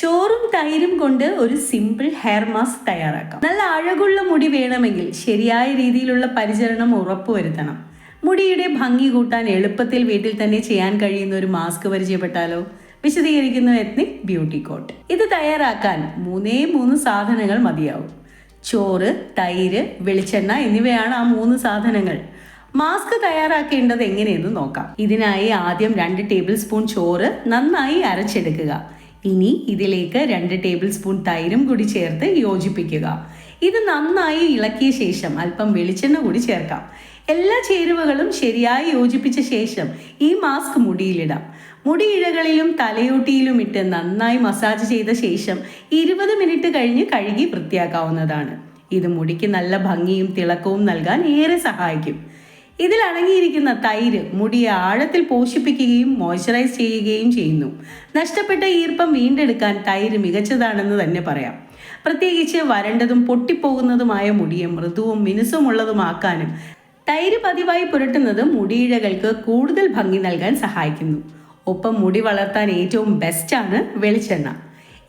ചോറും തൈരും കൊണ്ട് ഒരു സിമ്പിൾ ഹെയർ മാസ്ക് തയ്യാറാക്കാം. നല്ല അഴകുള്ള മുടി വേണമെങ്കിൽ ശരിയായ രീതിയിലുള്ള പരിചരണം ഉറപ്പുവരുത്തണം. മുടിയുടെ ഭംഗി കൂട്ടാൻ എളുപ്പത്തിൽ വീട്ടിൽ തന്നെ ചെയ്യാൻ കഴിയുന്ന ഒരു മാസ്ക് പരിചയപ്പെട്ടാലോ? വിശദീകരിക്കുന്നു എത്നിക് ബ്യൂട്ടി കോട്ട് ഇത് തയ്യാറാക്കാൻ മൂന്നേ മൂന്ന് സാധനങ്ങൾ മതിയാവും. ചോറ് തൈര് വെളിച്ചെണ്ണ എന്നിവയാണ് ആ മൂന്ന് സാധനങ്ങൾ. മാസ്ക് തയ്യാറാക്കേണ്ടത് എങ്ങനെയെന്ന് നോക്കാം. ഇതിനായി ആദ്യം രണ്ട് ടേബിൾ സ്പൂൺ ചോറ് നന്നായി അരച്ചെടുക്കുക. ഇനി ഇതിലേക്ക് രണ്ട് ടേബിൾ സ്പൂൺ തൈരും കൂടി ചേർത്ത് യോജിപ്പിക്കുക. ഇത് നന്നായി ഇളക്കിയ ശേഷം അല്പം വെളിച്ചെണ്ണ കൂടി ചേർക്കാം. എല്ലാ ചേരുവകളും ശരിയായി യോജിപ്പിച്ച ശേഷം ഈ മാസ്ക് മുടിയിലിടാം. മുടിയിഴകളിലും തലയോട്ടിയിലും ഇട്ട് നന്നായി മസാജ് ചെയ്ത ശേഷം ഇരുപത് മിനിറ്റ് കഴിഞ്ഞ് കഴുകി വൃത്തിയാക്കാവുന്നതാണ്. ഇത് മുടിക്ക് നല്ല ഭംഗിയും തിളക്കവും നൽകാൻ ഏറെ സഹായിക്കും. ഇതിൽ അടങ്ങിയിരിക്കുന്ന തൈര് മുടിയെ ആഴത്തിൽ പോഷിപ്പിക്കുകയും മോയ്സ്ചറൈസ് ചെയ്യുകയും ചെയ്യുന്നു. നഷ്ടപ്പെട്ട ഈർപ്പം വീണ്ടെടുക്കാൻ തൈര് മികച്ചതാണെന്ന് തന്നെ പറയാം. പ്രത്യേകിച്ച് വരണ്ടതും പൊട്ടിപ്പോകുന്നതുമായ മുടിയെ മൃദുവും മിനുസമുള്ളതുമാക്കാനും തൈര് പതിവായി പുരട്ടുന്നത് മുടിയിഴകൾക്ക് കൂടുതൽ ഭംഗി നൽകാൻ സഹായിക്കുന്നു. ഒപ്പം മുടി വളർത്താൻ ഏറ്റവും ബെസ്റ്റാണ് വെളിച്ചെണ്ണ.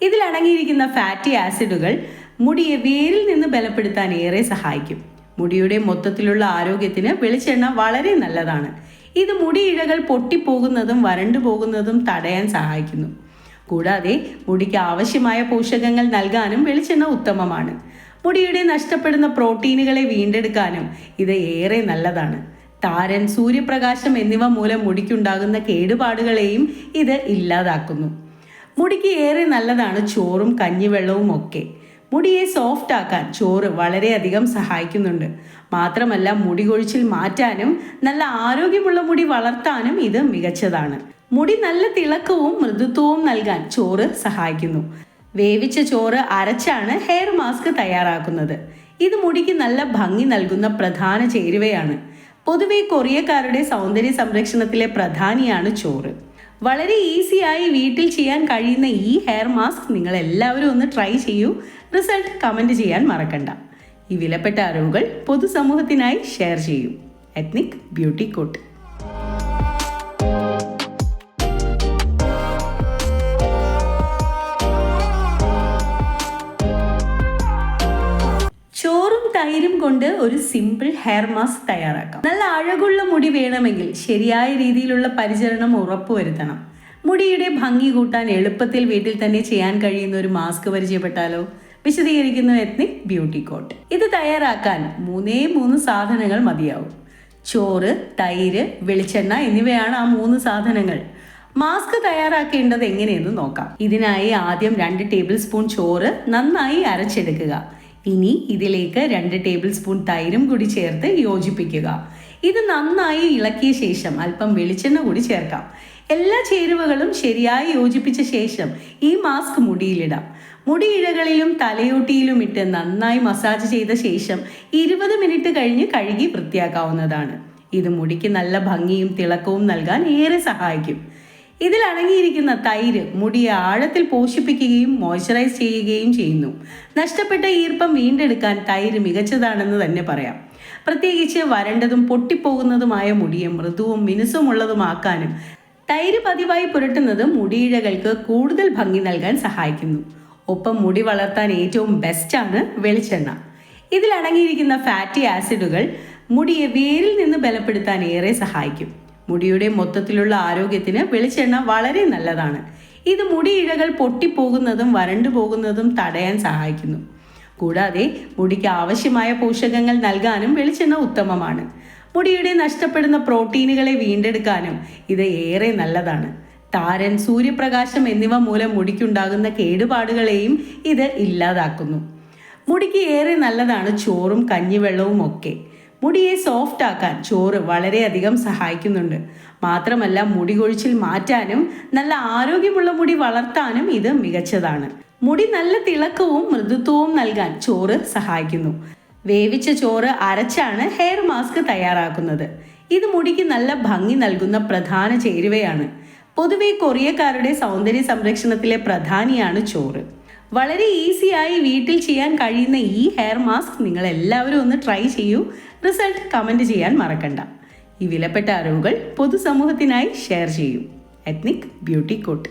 ഇതിലടങ്ങിയിരിക്കുന്ന ഫാറ്റി ആസിഡുകൾ മുടിയെ വേരിൽ നിന്ന് ബലപ്പെടുത്താൻ ഏറെ സഹായിക്കും. മുടിയുടെ മൊത്തത്തിലുള്ള ആരോഗ്യത്തിന് വെളിച്ചെണ്ണ വളരെ നല്ലതാണ്. ഇത് മുടിയിഴകൾ പൊട്ടിപ്പോകുന്നതും വരണ്ടു പോകുന്നതും തടയാൻ സഹായിക്കുന്നു. കൂടാതെ മുടിക്ക് ആവശ്യമായ പോഷകങ്ങൾ നൽകാനും വെളിച്ചെണ്ണ ഉത്തമമാണ്. മുടിയുടെ നഷ്ടപ്പെടുന്ന പ്രോട്ടീനുകളെ വീണ്ടെടുക്കാനും ഇത് ഏറെ നല്ലതാണ്. താരൻ സൂര്യപ്രകാശം എന്നിവ മൂലം മുടിക്കുണ്ടാകുന്ന കേടുപാടുകളെയും ഇത് ഇല്ലാതാക്കുന്നു. മുടിക്ക് ഏറെ നല്ലതാണ് ചോറും കഞ്ഞിവെള്ളവും ഒക്കെ. മുടിയെ സോഫ്റ്റ് ആക്കാൻ ചോറ് വളരെയധികം സഹായിക്കുന്നുണ്ട്. മാത്രമല്ല മുടി കൊഴിച്ചിൽ മാറ്റാനും നല്ല ആരോഗ്യമുള്ള മുടി വളർത്താനും ഇത് മികച്ചതാണ്. മുടി നല്ല തിളക്കവും മൃദുത്വവും നൽകാൻ ചോറ് സഹായിക്കുന്നു. വേവിച്ച ചോറ് അരച്ചാണ് ഹെയർ മാസ്ക് തയ്യാറാക്കുന്നത്. ഇത് മുടിക്ക് നല്ല ഭംഗി നൽകുന്ന പ്രധാന ചേരുവയാണ്. പൊതുവെ കൊറിയക്കാരുടെ സൗന്ദര്യ സംരക്ഷണത്തിലെ പ്രധാനിയാണ് ചോറ്. വളരെ ഈസിയായി വീട്ടിൽ ചെയ്യാൻ കഴിയുന്ന ഈ ഹെയർ മാസ്ക് നിങ്ങൾ എല്ലാവരും ഒന്ന് ട്രൈ ചെയ്യൂ. റിസൾട്ട് കമന്റ് ചെയ്യാൻ മറക്കണ്ട. ഈ വിലപ്പെട്ട അറിവുകൾ പൊതുസമൂഹത്തിനായി ഷെയർ ചെയ്യൂ. എത്നിക് ബ്യൂട്ടി കോട്ട് തൈരും കൊണ്ട് ഒരു സിമ്പിൾ ഹെയർ മാസ്ക് തയ്യാറാക്കാം. നല്ല അഴകുള്ള മുടി വേണമെങ്കിൽ ശരിയായ രീതിയിലുള്ള പരിചരണം ഉറപ്പുവരുത്തണം. മുടിയുടെ ഭംഗി കൂട്ടാൻ എളുപ്പത്തിൽ വീട്ടിൽ തന്നെ ചെയ്യാൻ കഴിയുന്ന ഒരു മാസ്ക് പരിചയപ്പെട്ടാലോ? വിശദീകരിക്കുന്നു എത്നിക് ബ്യൂട്ടി കോട്ട് ഇത് തയ്യാറാക്കാൻ മൂന്നേ മൂന്ന് സാധനങ്ങൾ മതിയാവും. ചോറ് തൈര് വെളിച്ചെണ്ണ എന്നിവയാണ് ആ മൂന്ന് സാധനങ്ങൾ. മാസ്ക് തയ്യാറാക്കേണ്ടത് എങ്ങനെയെന്ന് നോക്കാം. ഇതിനായി ആദ്യം രണ്ട് ടേബിൾ സ്പൂൺ ചോറ് നന്നായി അരച്ചെടുക്കുക. ഇനി ഇതിലേക്ക് രണ്ട് ടേബിൾ സ്പൂൺ തൈരും കൂടി ചേർത്ത് യോജിപ്പിക്കുക. ഇത് നന്നായി ഇളക്കിയ ശേഷം അല്പം വെളിച്ചെണ്ണ കൂടി ചേർക്കാം. എല്ലാ ചേരുവകളും ശരിയായി യോജിപ്പിച്ച ശേഷം ഈ മാസ്ക് മുടിയിലിടാം. മുടിയിഴകളിലും തലയോട്ടിയിലും ഇട്ട് നന്നായി മസാജ് ചെയ്ത ശേഷം ഇരുപത് മിനിറ്റ് കഴിഞ്ഞ് കഴുകി വൃത്തിയാക്കാവുന്നതാണ്. ഇത് മുടിക്ക് നല്ല ഭംഗിയും തിളക്കവും നൽകാൻ ഏറെ സഹായിക്കും. ഇതിൽ അടങ്ങിയിരിക്കുന്ന തൈര് മുടിയെ ആഴത്തിൽ പോഷിപ്പിക്കുകയും മോയ്സ്ചറൈസ് ചെയ്യുകയും ചെയ്യുന്നു. നഷ്ടപ്പെട്ട ഈർപ്പം വീണ്ടെടുക്കാൻ തൈര് മികച്ചതാണെന്ന് തന്നെ പറയാം. പ്രത്യേകിച്ച് വരണ്ടതും പൊട്ടിപ്പോകുന്നതുമായ മുടിയെ മൃദുവും മിനുസമുള്ളതുമാക്കാനും തൈര് പതിവായി പുരട്ടുന്നത് മുടിയിഴകൾക്ക് കൂടുതൽ ഭംഗി നൽകാൻ സഹായിക്കുന്നു. ഒപ്പം മുടി വളർത്താൻ ഏറ്റവും ബെസ്റ്റാണ് വെളിച്ചെണ്ണ. ഇതിലടങ്ങിയിരിക്കുന്ന ഫാറ്റി ആസിഡുകൾ മുടിയെ വേരിൽ നിന്ന് ബലപ്പെടുത്താൻ ഏറെ സഹായിക്കും. മുടിയുടെ മൊത്തത്തിലുള്ള ആരോഗ്യത്തിന് വെളിച്ചെണ്ണ വളരെ നല്ലതാണ്. ഇത് മുടിയിഴകൾ പൊട്ടിപ്പോകുന്നതും വരണ്ടു പോകുന്നതും തടയാൻ സഹായിക്കുന്നു. കൂടാതെ മുടിക്ക് ആവശ്യമായ പോഷകങ്ങൾ നൽകാനും വെളിച്ചെണ്ണ ഉത്തമമാണ്. മുടിയുടെ നഷ്ടപ്പെടുന്ന പ്രോട്ടീനുകളെ വീണ്ടെടുക്കാനും ഇത് ഏറെ നല്ലതാണ്. താരൻ സൂര്യപ്രകാശം എന്നിവ മൂലം മുടിക്കുണ്ടാകുന്ന കേടുപാടുകളെയും ഇത് ഇല്ലാതാക്കുന്നു. മുടിക്ക് ഏറെ നല്ലതാണ് ചോറും കഞ്ഞിവെള്ളവും ഒക്കെ. മുടിയെ സോഫ്റ്റ് ആക്കാൻ ചോറ് വളരെയധികം സഹായിക്കുന്നുണ്ട്. മാത്രമല്ല മുടി കൊഴിച്ചിൽ മാറ്റാനും നല്ല ആരോഗ്യമുള്ള മുടി വളർത്താനും ഇത് മികച്ചതാണ്. മുടി നല്ല തിളക്കവും മൃദുത്വവും നൽകാൻ ചോറ് സഹായിക്കുന്നു. വേവിച്ച ചോറ് അരച്ചാണ് ഹെയർ മാസ്ക് തയ്യാറാക്കുന്നത്. ഇത് മുടിക്ക് നല്ല ഭംഗി നൽകുന്ന പ്രധാന ചേരുവയാണ്. പൊതുവെ കൊറിയക്കാരുടെ സൗന്ദര്യ സംരക്ഷണത്തിലെ പ്രധാനിയാണ് ചോറ്. വളരെ ഈസിയായി വീട്ടിൽ ചെയ്യാൻ കഴിയുന്ന ഈ ഹെയർ മാസ്ക് നിങ്ങൾ എല്ലാവരും ഒന്ന് ട്രൈ ചെയ്യൂ. റിസൾട്ട് കമന്റ് ചെയ്യാൻ മറക്കണ്ട. ഈ വിലപ്പെട്ട അറിവുകൾ പൊതുസമൂഹത്തിനായി ഷെയർ ചെയ്യൂ. Ethnic beauty coat